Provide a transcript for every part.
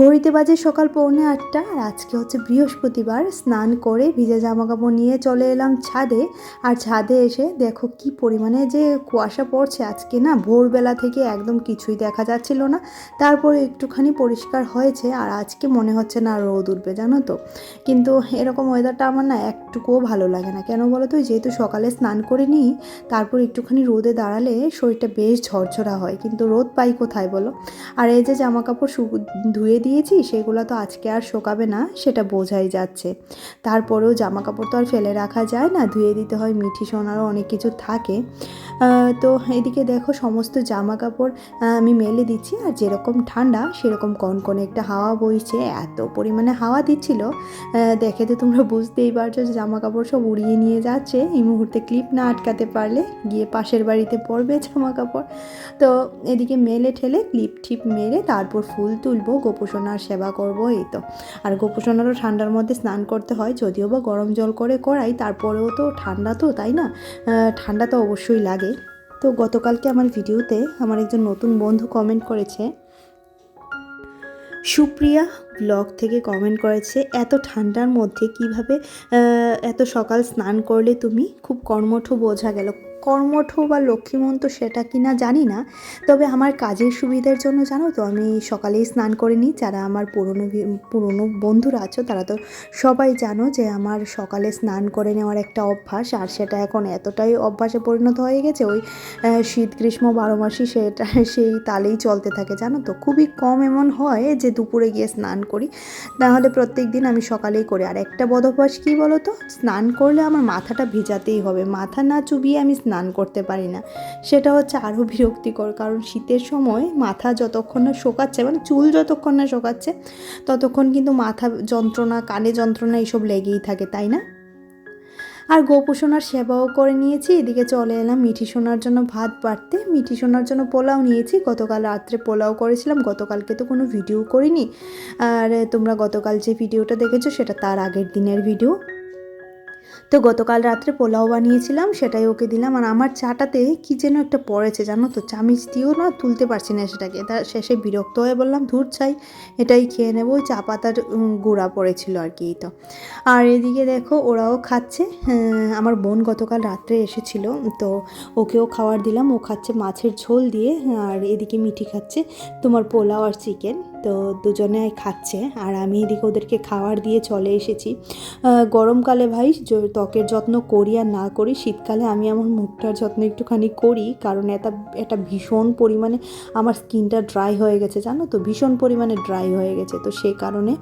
ঘড়িতে বাজে সকাল পৌনে আটটা আর আজকে হচ্ছে বৃহস্পতিবার, স্নান করে ভিজে জামা কাপড় নিয়ে চলে এলাম ছাদে। আর ছাদে এসে দেখো কি পরিমাণে যে কুয়াশা পড়ছে আজকে না, ভোরবেলা থেকে একদম কিছুই দেখা যাচ্ছিল না। তারপরে একটুখানি পরিষ্কার হয়েছে আর আজকে মনে হচ্ছে না রোদ উঠবে, জানো তো। কিন্তু এরকম ওয়েদারটা আমার না একটুকুও ভালো লাগে না। কেন বলো তো যেহেতু সকালে স্নান করে নিই, তারপর একটুখানি রোদে দাঁড়ালে শরীরটা বেশ ঝরঝরা হয়। কিন্তু রোদ পাই কোথায় বলো? আর এই যে জামা কাপড় ধুয়ে দিয়েছি, সেগুলো তো আজকে আর শোকাবে না, সেটা বোঝাই যাচ্ছে। তারপরেও জামা কাপড় তো আর ফেলে রাখা যায় না, ধুয়ে দিতে হয়, মিঠি সোনারও অনেক কিছু থাকে। তো এদিকে দেখো সমস্ত জামা কাপড় আমি মেলে দিচ্ছি, আর যেরকম ঠান্ডা, সেরকম কনকনে একটা হাওয়া বইছে, এত পরিমাণে হাওয়া দিচ্ছিল। দেখে তো তোমরা বুঝতেই পারছ যে জামা কাপড় সব উড়িয়ে নিয়ে যাচ্ছে, এই মুহূর্তে ক্লিপ না আটকাতে পারলে গিয়ে পাশের বাড়িতে পরবে জামা কাপড় তো এদিকে মেলে ঠেলে ক্লিপ ঠিপ মেরে তারপর ফুল তুলবো গোপোষণার সেবা করব, এই তো। আর গোপোষণারও ঠান্ডার মধ্যে স্নান করতে হয়, যদিও বা গরম জল করে করাই, তারপরেও তো ঠান্ডা তো, তাই না? ঠান্ডা তো অবশ্যই লাগে। তো গতকালকে আমার ভিডিওতে আমার একজন নতুন বন্ধু কমেন্ট করেছে, সুপ্রিয়া ব্লগ থেকে কমেন্ট করেছে, এত ঠান্ডার মধ্যে কীভাবে এত সকাল স্নান করলে তুমি? খুব কর্মঠ বোঝা গেল। কর্মঠ বা লক্ষ্মীমন্ত সেটা কি না জানি না। তবে আমার কাজের সুবিধার জন্য জানো তো, আমি সকালেই স্নান করে নিই। যারা আমার পুরনো পুরনো বন্ধুরা আছো, তারা তো সবাই জানো যে আমার সকালে স্নান করে নেওয়ার একটা অভ্যাস, আর সেটা এখন এতটাই অভ্যাসে পরিণত হয়ে গেছে, ওই শীত, গ্রীষ্ম, বারো মাসই সেটা, সেই তালেই চলতে থাকে, জানো তো। খুবই কম এমন হয় যে দুপুরে গিয়ে স্নান করি। তাহলে প্রত্যেক দিন আমি সকালেই করি। আর একটা বদভ্যাস কী বলো তো স্নান করলে আমার মাথাটা ভিজাতেই হবে। মাথা না চুবিয়ে আমি স্নান করতে পারি না। সেটা হচ্ছে আরও বিরক্তিকর। কারণ শীতের সময় মাথা যতক্ষণ না শোকাচ্ছে মানে চুল যতক্ষণ না শোকাচ্ছে, ততক্ষণ কিন্তু মাথা যন্ত্রণা, কানে যন্ত্রণা এইসব লেগেই থাকে, তাই না? আর গোপোষণার সেবাও করে নিয়েছি। এদিকে চলে এলাম মিঠি সোনার জন্য ভাত বাড়তে। মিঠি সোনার জন্য পোলাও নিয়েছি। গতকাল রাত্রে পোলাও করেছিলাম, গতকালকে তো কোনো ভিডিও করিনি। আর তোমরা গতকাল যে ভিডিওটা দেখেছ, সেটা তার আগের দিনের ভিডিও। তো গতকাল রাত্রে পোলাও বানিয়েছিলাম সেটাই ওকে দিলাম। আর আমার চাটাতে কি যেন একটা পড়েছে জানো তো? চামিচ দিয়েও না তুলতে পারছি না সেটাকে। তা শেষে বিরক্ত হয়ে বললাম ধূর চাই এটাই খেয়ে নেব। ওই চা পাতার গুঁড়া পড়েছিল আর কি তো। আর এদিকে দেখো ওরাও খাচ্ছে। হ্যাঁ, আমার বোন গতকাল রাত্রে এসেছিল তো ওকেও খাবার দিলাম। ও খাচ্ছে মাছের ঝোল দিয়ে আর এদিকে মিঠি খাচ্ছে। তোমার পোলাও আর চিকেন। তো দুজনে খাচ্ছে আর আমি এদিকে ওদেরকে খাবার দিয়ে চলে এসেছি। গরমকালে ভাই ত্বকের যত্ন করি আর না করি, শীতকালে আমি আমার মুখটার যত্ন একটুখানি করি, কারণ এটা এটা ভীষণ পরিমাণে আমার স্কিনটা ড্রাই হয়ে গেছে, জানো তো? ভীষণ পরিমাণে ড্রাই হয়ে গেছে, তো সেই কারণে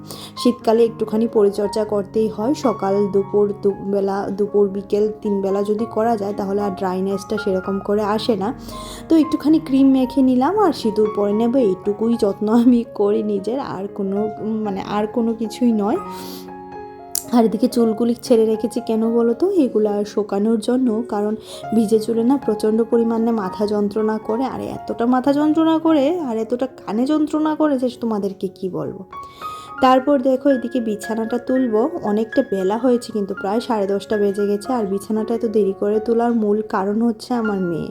শীতকালে একটুখানি পরিচর্যা করতেই হয়। সকাল দুপুর দুবেলা দুপুর, বিকেল তিন বেলা যদি করা যায়, তাহলে আর ড্রাইনেসটা সেরকম করে আসে না। তো একটুখানি ক্রিম মেখে নিলাম আর সিঁদুর পরে নেব, এইটুকুই যত্ন আমি করি। নিজের, আর কোনো মানে আর কোনো কিছুই নয়। আর এদিকে চুলগুলি ছেড়ে রেখেছি কেন বলো তো? এগুলো শোকানোর জন্য, কারণ ভিজে চুলে না প্রচণ্ড পরিমাণে মাথা যন্ত্রণা করে। আর এতটা মাথা যন্ত্রণা করে, আর এতটা কানে যন্ত্রণা করে যে তোমাদেরকে কি বলব? তারপর দেখো এদিকে বিছানাটা তুলবো। অনেকটা বেলা হয়েছে কিন্তু প্রায় সাড়ে দশটা বেজে গেছে আর বিছানাটা এত দেরি করে তোলার মূল কারণ হচ্ছে আমার মেয়ে।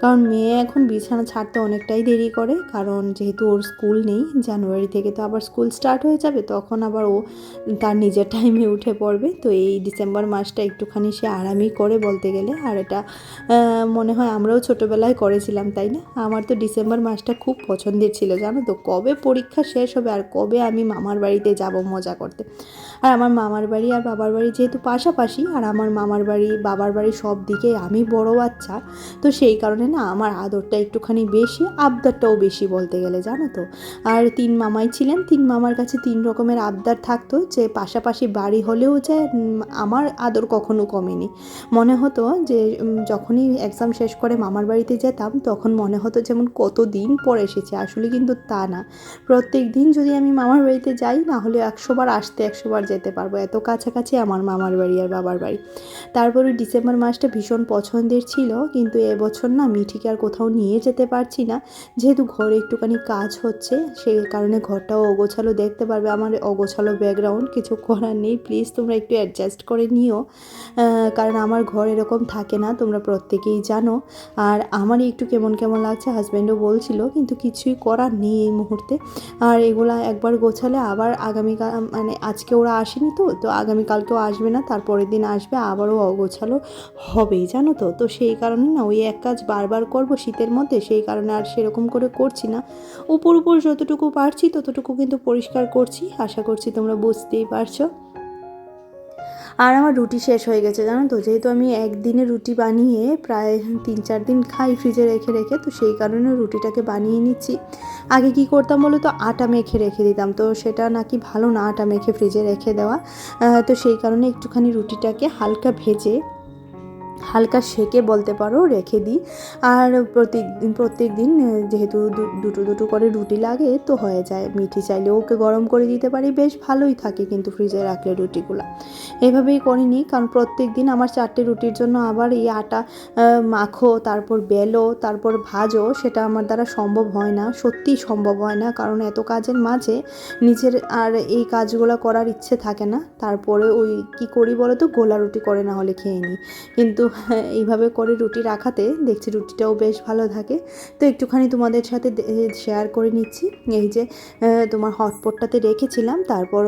কারণ মেয়ে এখন বিছানা ছাড়তে অনেকটাই দেরি করে, কারণ যেহেতু ওর স্কুল নেই, জানুয়ারি থেকে তো আবার স্কুল স্টার্ট হয়ে যাবে, তখন আবার ও তার নিজের টাইমে উঠে পড়বে। তো এই ডিসেম্বর মাসটা একটুখানি সে আরামই করে বলতে গেলে। আর এটা মনে হয় আমরাও ছোটোবেলায় করেছিলাম, তাই না? আমার তো ডিসেম্বর মাসটা খুব পছন্দের ছিল, জানো তো? কবে পরীক্ষা শেষ হবে আর কবে আমি মামার বাড়িতে যাব, মজা করতে। আর আমার মামার বাড়ি আর বাবার বাড়ি যেহেতু পাশাপাশি, আর আমার মামার বাড়ি, বাবার বাড়ি সব দিকে আমি বড় বাচ্চা, তো সেই কারণে না আমার আদরটা একটুখানি বেশি, আবদারটাও বেশি বলতে গেলে, জানো তো। আর তিন মামাই ছিলেন, তিন মামার কাছে তিন রকমের আবদার থাকতো, যে পাশাপাশি বাড়ি হলেও যে আমার আদর কখনো কমেনি। মনে হতো যে যখনই এক্সাম শেষ করে মামার বাড়িতে যেতাম, তখন মনে হতো যেমন কত দিন পর এসেছে, আসলে কিন্তু তা না। প্রত্যেক দিন যদি আমি মামার বাড়িতে যাই না হলে একশো বার আসতে একশো বার যেতে পারব। এত কাছাকাছি আমার মামার বাড়ি আর বাবার বাড়ি। তারপরে ডিসেম্বর মাসটা ভীষণ পছন্দের ছিল, কিন্তু এবছর না মিঠিকে আর কোথাও নিয়ে যেতে পারছি না। যেহেতু ঘরে একটুখানি কাজ হচ্ছে সেই কারণে ঘরটাও অগোছালো দেখতে পারবে। আমার অগোছালো ব্যাকগ্রাউন্ড কিছু করার নেই। প্লিজ তোমরা একটু অ্যাডজাস্ট করে নিও। কারণ আমার ঘর এরকম থাকে না, তোমরা প্রত্যেকেই জানো। আর আমারই একটু কেমন কেমন লাগছে হাজব্যান্ডও বলছিল, কিন্তু কিছুই করার নেই এই মুহূর্তে। আর এগুলা একবার গোছালে আবার আগামীকাল মানে আজকে ওরা আসেনি তো তো আগামীকালকেও আসবে না, তারপরের দিন আসবে, আবারও অগোছালো হবেই, জানো তো? তো সেই কারণে না, ওই এক কাজ বারবার করব শীতের মধ্যে, সেই কারণে আর সেরকম করে করছি না। উপর উপর যতটুকু পারছি, ততটুকু কিন্তু পরিষ্কার করছি, আশা করছি তোমরা বুঝতেই পারছ। আর আমার রুটি শেষ হয়ে গেছে, জানো তো? যেহেতু আমি একদিনে রুটি বানিয়ে প্রায় তিন চার দিন খাই ফ্রিজে রেখে রেখে, তো সেই কারণে রুটিটাকে বানিয়ে নিচ্ছি। আগে কি করতাম বলো তো? আটা মেখে রেখে দিতাম, তো সেটা নাকি ভালো না আটা মেখে ফ্রিজে রেখে দেওয়া। তো সেই কারণে একটুখানি রুটিটাকে হালকা ভেজে হালকা সেকে বলতে পারো, রেখে দিই। আর প্রত্যেক দিন প্রত্যেক দিন যেহেতু দুটো দুটো করে রুটি লাগে, তো হয়ে যায়। মিঠি চাইলে ওকে গরম করে দিতে পারি, বেশ ভালোই থাকে কিন্তু ফ্রিজে রাখলে রুটিগুলো। এভাবেই করিনি কারণ প্রত্যেক দিন আমার চারটে রুটির জন্য আবার এই আটা মাখো, তারপর বেলো, তারপর ভাজো, সেটা আমার দ্বারা সম্ভব হয় না। সত্যিই সম্ভব হয় না, কারণ এত কাজের মাঝে নিজের আর এই কাজগুলো করার ইচ্ছে থাকে না। তারপরে ওই কি করি বলো তো, গোলা রুটি করে না হলে খেয়ে নিই। কিন্তু এইভাবে করে রুটি রাখাতে দেখছি রুটিটাও বেশ ভালো থাকে। তো একটুখানি তোমাদের সাথে শেয়ার করে নিচ্ছি। এই যে তোমার হটপটটাতে রেখেছিলাম, তারপর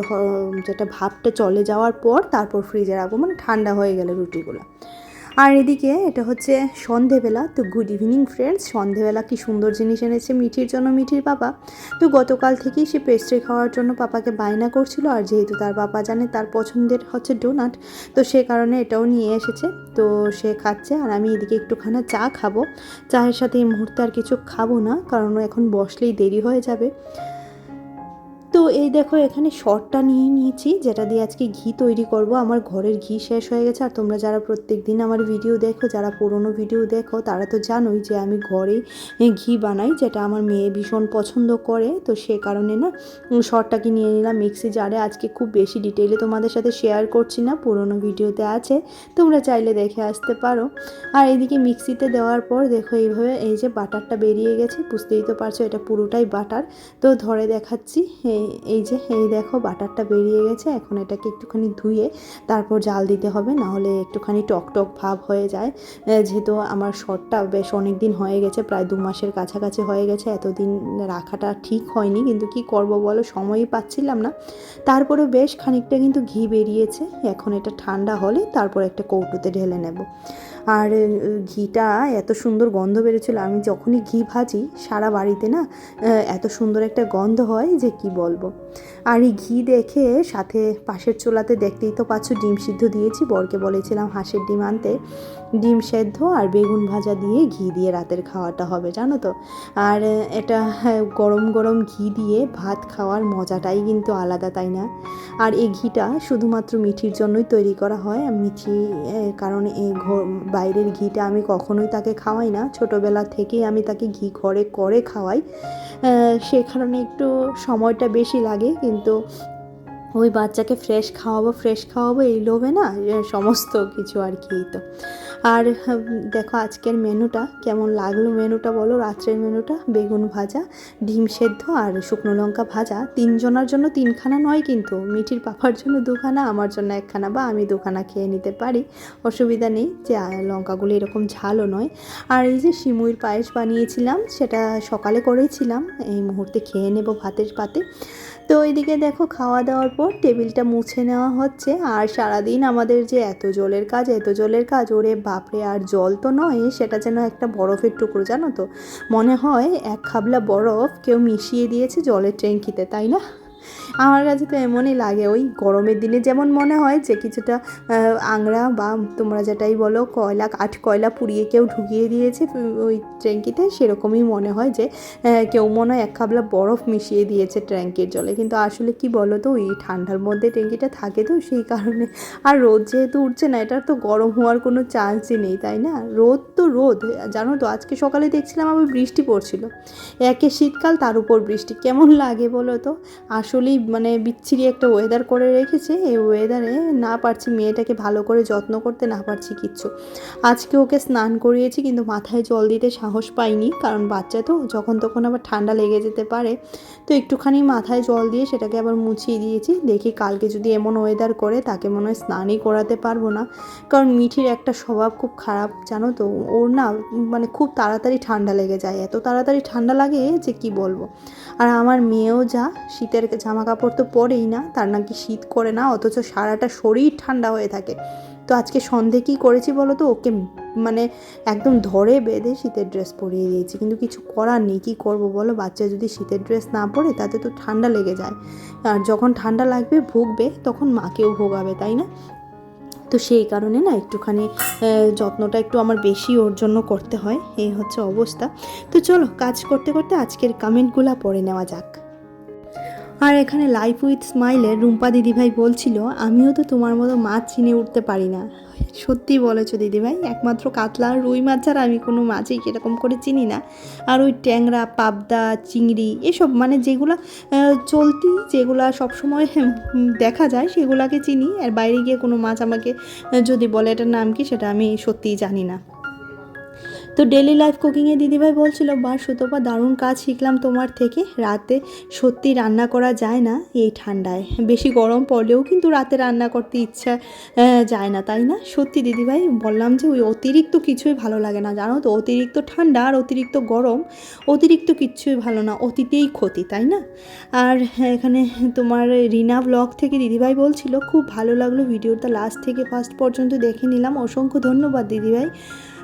যেটা ভাবটা চলে যাওয়ার পর তারপর ফ্রিজে রাখব। মানে ঠান্ডা হয়ে গেলে রুটিগুলো। আর এদিকে এটা হচ্ছে সন্ধেবেলা, তো গুড ইভিনিং ফ্রেন্ডস সন্ধেবেলা কি সুন্দর জিনিস এনেছে মিঠির জন্য মিঠির পাপা। তো গতকাল থেকেই সে পেস্ট্রি খাওয়ার জন্য পাপাকে বায়না করছিল, আর যেহেতু তার পাপা জানে তার পছন্দের হচ্ছে ডোনাট তো সে কারণে এটাও নিয়ে এসেছে। তো সে খাচ্ছে, আর আমি এদিকে একটুখানি চা খাব। চায়ের সাথে এই মুহূর্তে আর কিছু খাব না, কারণ এখন বসলেই দেরি হয়ে যাবে। তো এই দেখো, এখানে শর্টটা নিয়ে নিয়েছি, যেটা দিয়ে আজকে ঘি তৈরি করব। আমার ঘরের ঘি শেষ হয়ে গেছে, আর তোমরা যারা প্রত্যেক দিন আমার ভিডিও দেখো, যারা পুরনো ভিডিও দেখো, তারা তো জানোই যে আমি ঘরেই ঘি বানাই, যেটা আমার মেয়ে ভীষণ পছন্দ করে। তো সে কারণে না শর্টটাকে নিয়ে নিলাম মিক্সি জারে। আজকে খুব বেশি ডিটেলে তোমাদের সাথে শেয়ার করছি না, পুরনো ভিডিওতে আছে, তোমরা চাইলে দেখে আসতে পারো। আর এদিকে মিক্সিতে দেওয়ার পর দেখো, এইভাবে এই যে বাটারটা বেরিয়ে গেছে, বুঝতেই তো পারছ, এটা পুরোটাই বাটার। তো ধরে দেখাচ্ছি, এই এই যে, এই দেখো বাটারটা বেরিয়ে গেছে, এখন এটাকে একটুখানি ধুয়ে তারপর জাল দিতে হবে না হলে একটুখানি টক টক ভাব হয়ে যায়। যেহেতু আমার শর্টটা বেশ অনেক দিন হয়ে গেছে, প্রায় দু মাসের কাছাকাছি হয়ে গেছে, এতদিন রাখাটা ঠিক হয়নি, কিন্তু কি করব বলো, সময়ই পাচ্ছিলাম না। তারপরে বেশ খানিকটা কিন্তু ঘি বেরিয়েছে, এখন এটা ঠান্ডা হলে তারপর একটা কৌটোতে ঢেলে নেব। আর ঘিটা এত সুন্দর গন্ধ বেরোছিল আমি যখনই ঘি ভাজি, সারা বাড়িতে না এত সুন্দর একটা গন্ধ হয় যে কি বলব? আর এই ঘি দেখে সাথে পাশের চোলাতে দেখতেই তো পাচ্ছ, ডিম সিদ্ধ দিয়েছি। বরকে বলেছিলাম হাঁসের ডিম আনতে। ডিম সেদ্ধ আর বেগুন ভাজা দিয়ে ঘি দিয়ে রাতের খাওয়াটা হবে, জানো তো? আর এটা গরম গরম ঘি দিয়ে ভাত খাওয়ার মজাটাই কিন্তু আলাদা, তাই না? আর এই ঘিটা শুধুমাত্র মিঠির জন্যই তৈরি করা হয়। মিঠি কারণ এই বাইরের ঘিটা আমি কখনোই তাকে খাওয়াই না। ছোটোবেলা থেকেই আমি তাকে ঘি ঘরে, করে খাওয়াই। সে কারণে একটু সময়টা বেশি লাগে, কিন্তু ওই বাচ্চাকে ফ্রেশ খাওয়াবো ফ্রেশ খাওয়াবো, এই লোভে না সমস্ত কিছু আর কি তো। আর দেখো আজকের মেনুটা কেমন লাগল মেনুটা বলো? রাত্রের মেনুটা, বেগুন ভাজা, ডিম সেদ্ধ আর শুকনো লঙ্কা ভাজা। তিনজনের জন্য তিনখানা নয় কিন্তু, মিঠির পাপার জন্য দুখানা, আমার জন্য একখানা বা আমি দুখানা খেয়ে নিতে পারি। অসুবিধা নেই যে লঙ্কাগুলো এরকম ঝালও নয়। আর এই যে সিমুইর পায়েস বানিয়েছিলাম, সেটা সকালে করেছিলাম, এই মুহূর্তে খেয়ে নেব ভাতের পাতে। তো এদিকে দেখো খাওয়া দাওয়ার পর টেবিলটা মুছে নেওয়া হচ্ছে। আর সারাদিন আমাদের যে এত জলের কাজ, এত জলের কাজ, ওরে বাপরে, আর জল তো নয়, সেটা যেন একটা বরফের টুকরো, জানো তো? মনে হয় এক খাবলা বরফ কেউ মিশিয়ে দিয়েছে জলের ট্যাঙ্কিতে, তাই না? আমার কাছে তো এমনই লাগে, ওই গরমের দিনে যেমন মনে হয় যে কিছুটা আংড়া বা তোমরা যেটাই বলো কয়লা, কাঠ কয়লা পুড়িয়ে কেউ ঢুকিয়ে দিয়েছে ওই ট্যাঙ্কিতে সেরকমই মনে হয় যে কেউ মনে হয় এক খাবলা বরফ মিশিয়ে দিয়েছে ট্যাঙ্কির জলে। কিন্তু আসলে কি বলো তো ওই ঠান্ডার মধ্যে ট্যাঙ্কিটা থাকে তো সেই কারণে, আর রোদ যেহেতু উঠছে না, এটার তো গরম হওয়ার কোনো চান্সই নেই, তাই না? রোদ তো রোদ, জানো তো, আজকে সকালে দেখছিলাম আবার বৃষ্টি পড়ছিল। একে শীতকাল, তার উপর বৃষ্টি, কেমন লাগে বলো তো? আসলে আসলেই মানে বিচ্ছিরি একটা ওয়েদার করে রেখেছে। এই ওয়েদারে না পারছি মেয়েটাকে ভালো করে যত্ন করতে, না পারছি কিচ্ছু। আজকে ওকে স্নান করিয়েছি কিন্তু মাথায় জল দিতে সাহস পাইনি, কারণ বাচ্চা তো, যখন তখন আবার ঠান্ডা লেগে যেতে পারে। তো একটুখানি মাথায় জল দিয়ে সেটাকে আবার মুছিয়ে দিয়েছি। দেখি কালকে যদি এমন ওয়েদার করে, তাকে মনে হয় স্নানই করাতে পারব না। কারণ মিঠির একটা স্বভাব খুব খারাপ, জানো তো? ওর না মানে খুব তাড়াতাড়ি ঠান্ডা লেগে যায়। এত তাড়াতাড়ি ঠান্ডা লাগে যে কি বলব? আর আমার মেয়েও যা, শীতের জামা কাপড় তো পরেই না, তার নাকি শীত করে না, অথচ সারাটা শরীর ঠান্ডা হয়ে থাকে। তো আজকে সন্ধে কী করেছি বলো তো? ওকে মানে একদম ধরে বেঁধে শীতের ড্রেস পরিয়ে দিয়েছি। কিন্তু কিছু করার নেই, কী করব বলো? বাচ্চা যদি শীতের ড্রেস না পরে, তাতে তো ঠান্ডা লেগে যায়। আর যখন ঠান্ডা লাগবে, ভুগবে, তখন মাকেও ভোগাবে, তাই না? তো সেই কারণে না একটুখানি যত্নটা একটু আমার বেশি ওর জন্য করতে হয়। এই হচ্ছে অবস্থা। তো চলো, কাজ করতে করতে আজকের কমেন্টগুলো পড়ে নেওয়া যাক। আর এখানে লাইফ উইথ স্মাইলের রুম্পা দিদিভাই বলছিল, আমিও তো তোমার মতো মাছ চিনে উঠতে পারি না। সত্যি বলেছ দিদিভাই, একমাত্র কাতলা আর রুই মাছ ছাড়া আমি কোনো মাছই সেরকম করে চিনি না। আর ওই ট্যাংরা, পাবদা, চিংড়ি এসব মানে যেগুলো চলতি যেগুলো সবসময় দেখা যায় সেগুলাকে চিনি। আর বাইরে গিয়ে কোনো মাছ আমাকে, যদি বলে এটার নাম কি, সেটা আমি সত্যিই জানি না। তো ডেলি লাইফ কুকিংয়ে দিদিভাই বলছিল বা সুতপা, দারুণ কাজ শিখলাম তোমার থেকে। রাতে সত্যি রান্না করা যায় না এই ঠান্ডায়। বেশি গরম পড়লেও কিন্তু রাতে রান্না করতে ইচ্ছা যায় না, তাই না? সত্যি দিদিভাই বললাম যে, ওই অতিরিক্ত কিছুই ভালো লাগে না, জানো তো? অতিরিক্ত ঠান্ডা আর অতিরিক্ত গরম, অতিরিক্ত কিচ্ছুই ভালো না, অতীতেই ক্ষতি, তাই না? আর এখানে তোমার রিনা ব্লগ থেকে দিদিভাই বলছিল, খুব ভালো লাগল, ভিডিওটা লাস্ট থেকে ফার্স্ট পর্যন্ত দেখে নিলাম। অসংখ্য ধন্যবাদ দিদিভাই।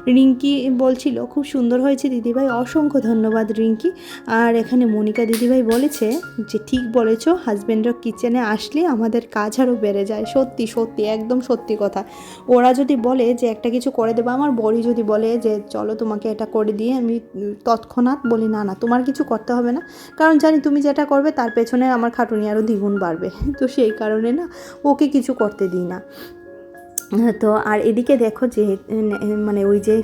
রিঙ্কি বলছিল, খুব সুন্দর হয়েছে দিদিভাই, অসংখ্য ধন্যবাদ রিঙ্কি। আর এখানে মনিকা দিদিভাই বলেছে যে, ঠিক বলেছ হাজব্যান্ডরা কিচেনে আসলে আমাদের কাজ আরও বেড়ে যায়। সত্যি সত্যি, একদম সত্যি কথা। ওরা যদি বলে যে, একটা কিছু করে দেবো আমার, বড়ি যদি বলে যে, চলো তোমাকে এটা করে দিয়ে আমি তৎক্ষণাৎ বলি, না না, তোমার কিছু করতে হবে না। কারণ জানি তুমি যেটা করবে, তার পেছনে আমার খাটুনি আরও দ্বিগুণ বাড়বে। তো সেই কারণে না, ওকে কিছু করতে দিই না। তো আর এদিকে দেখো যে মানে ওই যে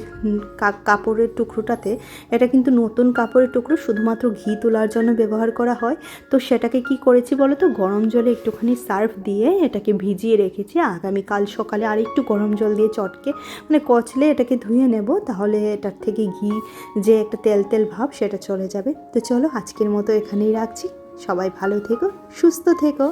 কাপড়ের টুকরোটাতে, এটা কিন্তু নতুন কাপড়ের টুকরো, শুধুমাত্র ঘি তোলার জন্য ব্যবহার করা হয়। তো সেটাকে কি করেছি বলো তো? গরম জলে একটুখানি সার্ফ দিয়ে এটাকে ভিজিয়ে রেখেছি। আগামীকাল সকালে আর একটু গরম জল দিয়ে চটকে মানে কচলে এটাকে ধুয়ে নেব, তাহলে এটার থেকে ঘি যে একটা তেল তেল ভাব, সেটা চলে যাবে। তো চলো আজকের মতো এখানেই রাখছি। সবাই ভালো থেকো, সুস্থ থেকো।